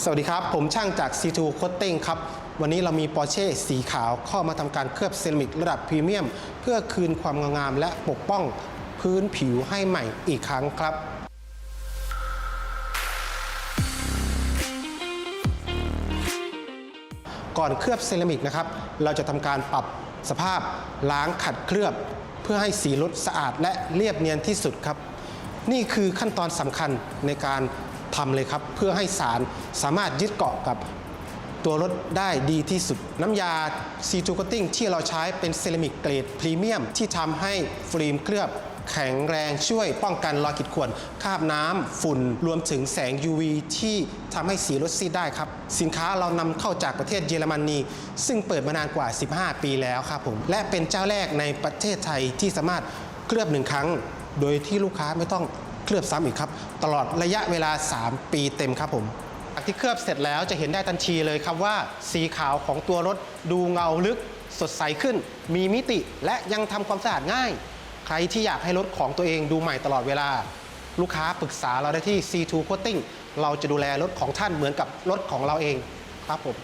สวัสดีครับ ผมช่างจาก C2 Coating ครับ วันนี้เรามีปอร์เช่สีขาวเข้ามาทำการเคลือบเซรามิกระดับพรีเมียม เพื่อคืนความงามและปกป้องพื้นผิวให้ใหม่อีกครั้งครับก่อนเคลือบเซรามิกนะครับ เราจะทำการปรับสภาพล้างขัดเคลือบ เพื่อให้สีรถสะอาดและเรียบเนียนที่สุดครับ นี่คือขั้นตอนสำคัญในการ ทำเลยครับ เพื่อให้สารสามารถยึดเกาะกับตัวรถได้ดีที่สุด น้ำยา C2 Coating ที่เราใช้เป็นเซรามิกเกรดพรีเมียม ที่ทำให้ฟิล์มเคลือบแข็งแรงช่วยป้องกันรอยขีดข่วนคราบน้ำฝุ่นรวมถึงแสง UV ที่ทำให้สีรถซีดได้ครับ สินค้าเรานำเข้าจากประเทศเยอรมนี ซึ่งเปิดมานานกว่า 15 ปีแล้วครับผม และเป็นเจ้าแรกในประเทศไทยที่สามารถเคลือบหนึ่งครั้ง โดยที่ลูกค้าไม่ต้อง ลือบซ้ำอีกครับ ตลอดระยะเวลา 3 ปีเต็มครับผมจากที่เคลือบเสร็จแล้วจะเห็นได้ทันทีเลยครับว่า สีขาวของตัวรถดูเงาลึก สดใสขึ้น มีมิติและยังทำความสะอาดง่าย ใครที่อยากให้รถของตัวเองดูใหม่ตลอดเวลา ลูกค้าปรึกษาเราได้ที่ C2 Coating เราจะดูแลรถของท่านเหมือนกับรถของเราเองครับผม